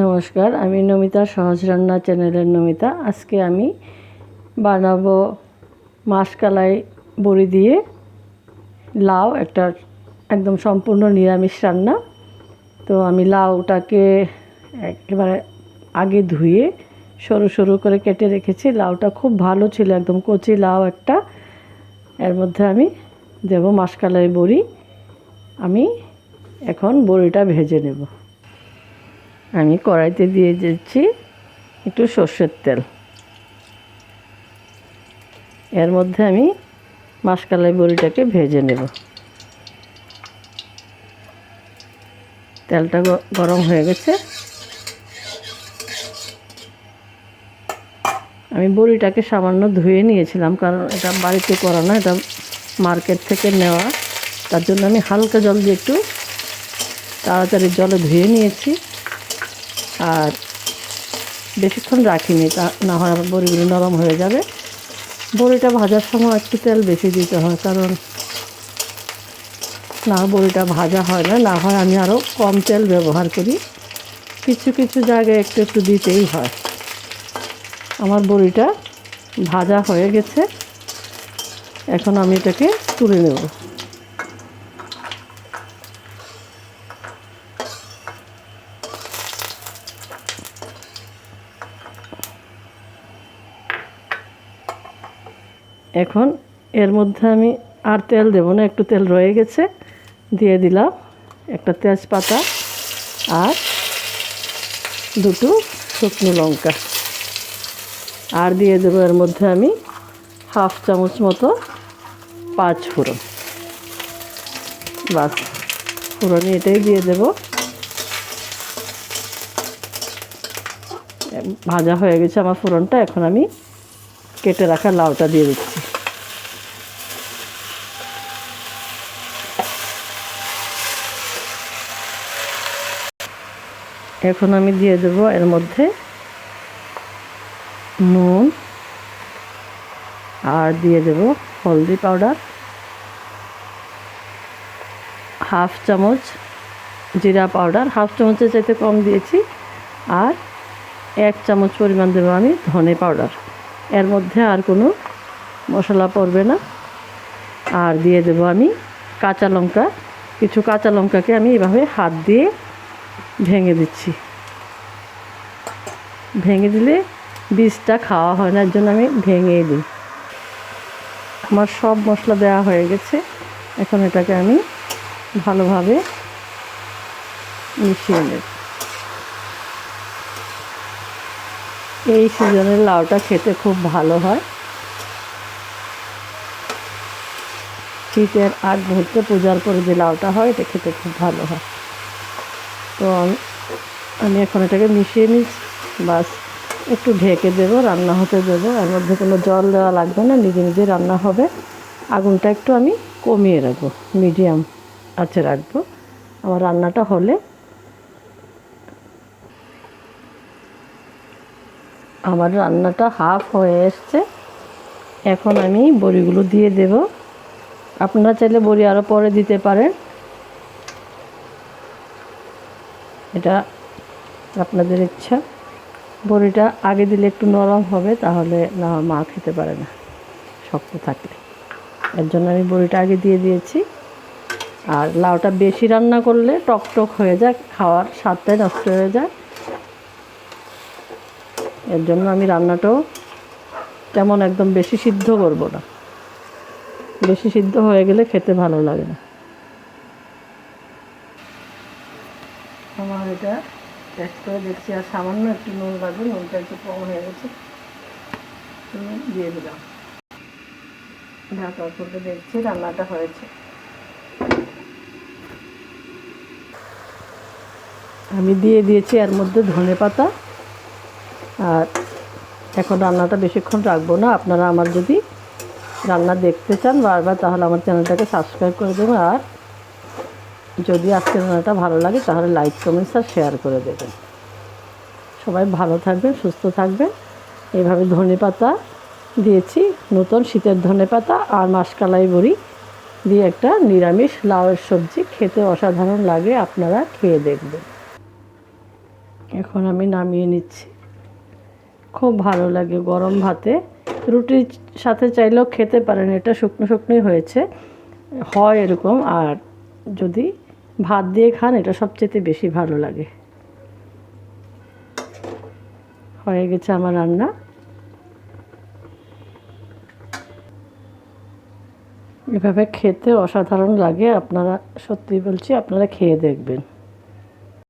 নমস্কার, আমি নমিতা সহজ রান্না চ্যানেলের নমিতা। আজকে আমি বানাবো মাসকালাই বড়ি দিয়ে লাউ, একটা একদম সম্পূর্ণ নিরামিষ রান্না। তো আমি লাউটাকে একেবারে আগে ধুয়ে সরু সরু করে কেটে রেখেছি। লাউটা খুব ভালো ছিল, একদম কচি লাউ একটা। এর মধ্যে আমি দেবো মাসকালাই বড়ি। আমি এখন বড়িটা ভেজে নেব। আমি কড়াইতে দিয়ে দিচ্ছি একটু সর্ষের তেল। এর মধ্যে আমি মাসকালাই বড়িটাকে ভেজে নেব। তেলটা গরম হয়ে গেছে। আমি বড়িটাকে সামান্য ধুয়ে নিয়েছিলাম, কারণ এটা বাড়িতে করা না, এটা মার্কেট থেকে নেওয়া। তার জন্য আমি হালকা জল দিয়ে একটু তাড়াতাড়ি জলে ধুয়ে নিয়েছি। আর বেশিক্ষণ রাখিনি, তা না হয় আমার বড়িগুলো নরম হয়ে যাবে। বড়িটা ভাজার সময় একটু তেল বেশি দিতে হয়, কারণ না, বড়িটা ভাজা হয় না না হয় আমি আরও কম তেল ব্যবহার করি। কিছু কিছু জায়গায় একটু একটু দিতেই হয়। আমার বড়িটা ভাজা হয়ে গেছে। এখন আমি এটাকে তুলে নেব। এখন এর মধ্যে আমি আর তেল দেবো না, একটু তেল রয়ে গেছে, দিয়ে দিলাম একটা তেজপাতা আর দুটো শুকনো লঙ্কা। আর দিয়ে দেবো এর মধ্যে আমি হাফ চামচ মতো পাঁচ ফোড়ন। বাস, ফোড়নি এটাই দিয়ে দেবো। ভাজা হয়ে গেছে আমার ফোড়নটা, এখন আমি কেটে রাখা লাউটা দিয়ে দিচ্ছি। এখন আমি দিয়ে দেব এর মধ্যে নুন আর দিয়ে দেব হলদি পাউডার, হাফ চামচ জিরা পাউডার, হাফ চামচের চাইতে কম দিয়েছি, আর এক চামচ পরিমাণ দেবো আমি ধনে পাউডার। এর মধ্যে আর কোনো মশলা পড়বে না। আর দিয়ে দেবো আমি কাঁচা লঙ্কা। কিছু কাঁচা লঙ্কাকে আমি এভাবে হাত দিয়ে ভেঙে দিচ্ছি। ভেঙে দিলে বীজটা খাওয়া হয় না, এর জন্য আমি ভেঙে দিই। আমার সব মশলা দেওয়া হয়ে গেছে। এখন এটাকে আমি ভালোভাবে মিশিয়ে নেব। এই সিজনের লাউটা খেতে খুব ভালো হয়। শীতের আগ মুহূর্তে পূজার পরে যে লাউটা হয়, এটা খেতে খুব ভালো হয়। তো আমি- এখন এটাকে মিশিয়ে নিচ্ছি। বাস একটু ঢেকে দেবো, রান্না হতে দেবো। এর মধ্যে কোনো জল দেওয়া লাগবে না, নিজে নিজে রান্না হবে। আগুনটা একটু আমি কমিয়ে রাখব, মিডিয়াম আছে রাখব। আমার রান্নাটা হলে আমার রান্নাটা হাফ হয়ে এসছে। এখন আমি বড়িগুলো দিয়ে দেব। আপনারা চাইলে বড়ি আরও পরে দিতে পারেন। এটা আপনাদের ইচ্ছা। বড়িটা আগে দিলে একটু নরম হবে, তাহলে না মা খেতে পারে না, শক্ত থাকলে। এর জন্য আমি বড়িটা আগে দিয়ে দিয়েছি। আর লাউটা বেশি রান্না করলে টক টক হয়ে যায়, খাওয়ার স্বাদটাই নষ্ট হয়ে যায়। এর জন্য আমি রান্নাটাও তেমন একদম বেশি সিদ্ধ করব না। বেশি সিদ্ধ হয়ে গেলে খেতে ভালো লাগে না। আমার এটা টেস্ট করে দেখছি আর সামান্য একটু নুন লাগবে নুনটা একটু কম হয়ে গেছে। দিয়ে দিলাম। ঢাকা করে দেখছি রান্নাটা হয়েছে। আমি দিয়ে দিয়েছি এর মধ্যে ধনে পাতা আর এখন রান্নাটা বেশিক্ষণ রাখব না। আপনারা আমার যদি রান্না দেখতে চান বারবার, তাহলে আমার চ্যানেলটাকে সাবস্ক্রাইব করে দেবেন। আর যদি আজকের রান্নাটা ভালো লাগে, তাহলে লাইক কমেন্টস আর শেয়ার করে দেবেন। সবাই ভালো থাকবেন, সুস্থ থাকবেন। এইভাবে ধনে পাতা দিয়েছি, নতুন শীতের ধনে পাতা আর মাসকালাই বড়ি দিয়ে একটা নিরামিষ লাউয়ের সবজি। খেতে অসাধারণ লাগে, আপনারা খেয়ে দেখবেন। এখন আমি নামিয়ে নিচ্ছি। খুব ভালো লাগে গরম ভাতে। রুটির সাথে চাইলেও খেতে পারেন, এটা শুকনো শুকনোই হয়েছে। হয় এরকম, আর যদি ভাত দিয়ে খান, এটা সবচেয়ে বেশি ভালো লাগে। হয়ে গেছে আমার রান্না। এভাবে খেতে অসাধারণ লাগে, আপনারা সত্যি বলছি, আপনারা খেয়ে দেখবেন।